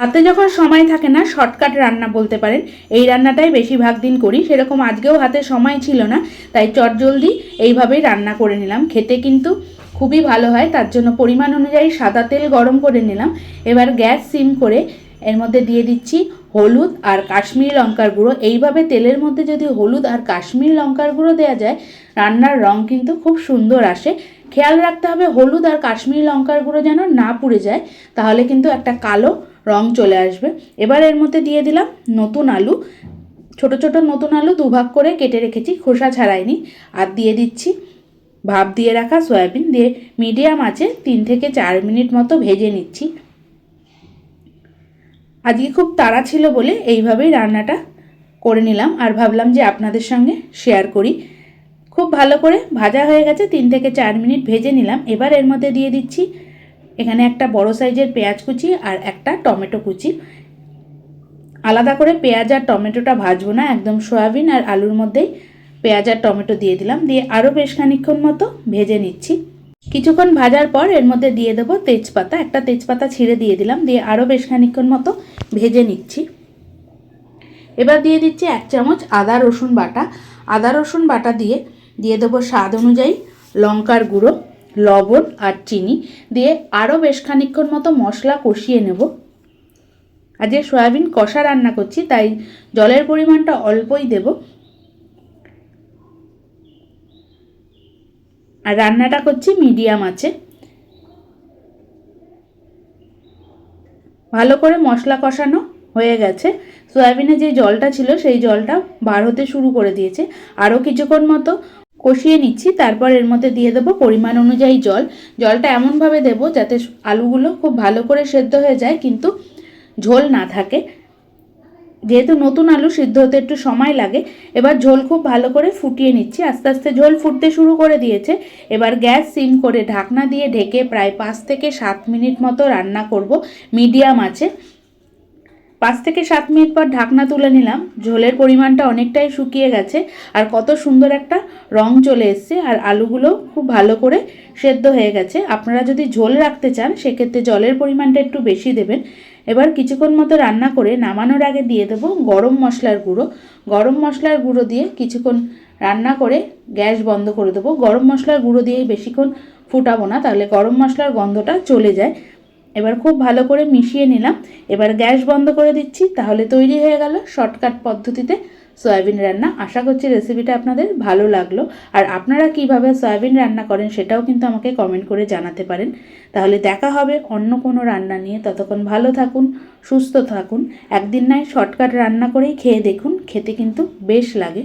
হাতে যখন সময় থাকে না শর্টকাট রান্না বলতে পারেন, এই রান্নাটাই বেশিরভাগ দিন করি। সেরকম আজকেও হাতে সময় ছিল না, তাই চটজলদি এইভাবেই রান্না করে নিলাম। খেতে কিন্তু খুবই ভালো হয়, তার জন্য পরিমাণ অনুযায়ী সাদা তেল গরম করে নিলাম। এবার গ্যাস সিম করে এর মধ্যে দিয়ে দিচ্ছি হলুদ আর কাশ্মীরি লঙ্কার গুঁড়ো। এইভাবে তেলের মধ্যে যদি হলুদ আর কাশ্মীরি লঙ্কার গুঁড়ো দেওয়া যায়, রান্নার রং কিন্তু খুব সুন্দর আসে। খেয়াল রাখতে হবে, হলুদ আর কাশ্মীরি লঙ্কার গুঁড়ো যেন না পুড়ে যায়, তাহলে কিন্তু একটা কালো রং চলে আসবে। এবার এর মধ্যে দিয়ে দিলাম নতুন আলু। ছোট ছোট নতুন আলু দুভাগ করে কেটে রেখেছি, খোসা ছাড়াইনি। আর দিয়ে দিচ্ছি ভাপ দিয়ে রাখা সয়াবিন। দিয়ে মিডিয়াম আছে তিন থেকে চার মিনিট মতো ভেজে নিচ্ছি। আজকে খুব তাড়া ছিল বলে এইভাবেই রান্নাটা করে নিলাম। আর ভাবলাম যে আপনাদের সঙ্গে শেয়ার করি। খুব ভালো করে ভাজা হয়ে গেছে, তিন থেকে চার মিনিট ভেজে নিলাম। এবার এর মধ্যে দিয়ে দিচ্ছি এখানে একটা বড় সাইজের পেঁয়াজ কুচি আর একটা টমেটো কুচি। আলাদা করে পেঁয়াজ আর টমেটোটা ভাজবো না, একদম সয়াবিন আর আলুর মধ্যেই পেঁয়াজ আর টমেটো দিয়ে দিলাম। দিয়ে আরও বেশ খানিক্ষণ মতো ভেজে নিচ্ছি। কিছুক্ষণ ভাজার পর এর মধ্যে দিয়ে দেবো তেজপাতা। একটা তেজপাতা ছিঁড়ে দিয়ে দিলাম। দিয়ে আরও বেশ খানিক্ষণ মতো ভেজে নিচ্ছি। এবার দিয়ে দিচ্ছি এক চামচ আদা রসুন বাটা। আদা রসুন বাটা দিয়ে দিয়ে দেবো স্বাদ অনুযায়ী লঙ্কার গুঁড়ো। লবণ আর চিনি দিয়ে আরও বেশ খানিক্ষণ মতো মশলা কষিয়ে নেব। আজকে সয়াবিন কষা রান্না করছি, তাই জলের পরিমাণটা অল্পই দেব। আর রান্নাটা করছি মিডিয়াম আছে। ভালো করে মশলা কষানো হয়ে গেছে। সয়াবিনে যে জলটা ছিল, সেই জলটা বার হতে শুরু করে দিয়েছে। আরও কিছুক্ষণ মতো কষিয়ে নিচ্ছি, তারপর এর মধ্যে দিয়ে দেবো পরিমাণ অনুযায়ী জল। জলটা এমনভাবে দেবো যাতে আলুগুলো খুব ভালো করে সেদ্ধ হয়ে যায়, কিন্তু ঝোল না থাকে। যেহেতু নতুন আলু সিদ্ধ হতে একটু সময় লাগে, এবার ঝোল খুব ভালো করে ফুটিয়ে নিচ্ছি। আস্তে আস্তে ঝোল ফুটতে শুরু করে দিয়েছে। এবার গ্যাস সিম করে ঢাকনা দিয়ে ঢেকে প্রায় পাঁচ থেকে সাত মিনিট মতো রান্না করব। মিডিয়াম আছে। পাঁচ থেকে সাত মিনিট পর ঢাকনা তুলে নিলাম। ঝোলের পরিমাণটা অনেকটাই শুকিয়ে গেছে আর কত সুন্দর একটা রং চলে এসছে আর আলুগুলো খুব ভালো করে সেদ্ধ হয়ে গেছে। আপনারা যদি ঝোল রাখতে চান, সেক্ষেত্রে জলের পরিমাণটা একটু বেশি দেবেন। এবার কিছুক্ষণ মতো রান্না করে নামানোর আগে দিয়ে দেবো গরম মশলার গুঁড়ো। গরম মশলার গুঁড়ো দিয়ে কিছুক্ষণ রান্না করে গ্যাস বন্ধ করে দেবো। গরম মশলার গুঁড়ো দিয়েই বেশিক্ষণ ফুটাবো না, তাহলে গরম মশলার গন্ধটা চলে যায়। এবার খুব ভালো করে মিশিয়ে নিলাম। এবার গ্যাস বন্ধ করে দিচ্ছি, তাহলে তৈরি হয়ে গেল শর্টকাট পদ্ধতিতে সয়াবিন রান্না। আশা করছি রেসিপিটা আপনাদের ভালো লাগল। আর আপনারা কীভাবে সয়াবিন রান্না করেন সেটাও কিন্তু আমাকে কমেন্ট করে জানাতে পারেন। তাহলে দেখা হবে অন্য কোনো রান্না নিয়ে। ততক্ষণ ভালো থাকুন, সুস্থ থাকুন। একদিন নয়, শর্টকাট রান্না করেই খেয়ে দেখুন। খেতে কিন্তু বেশ লাগে।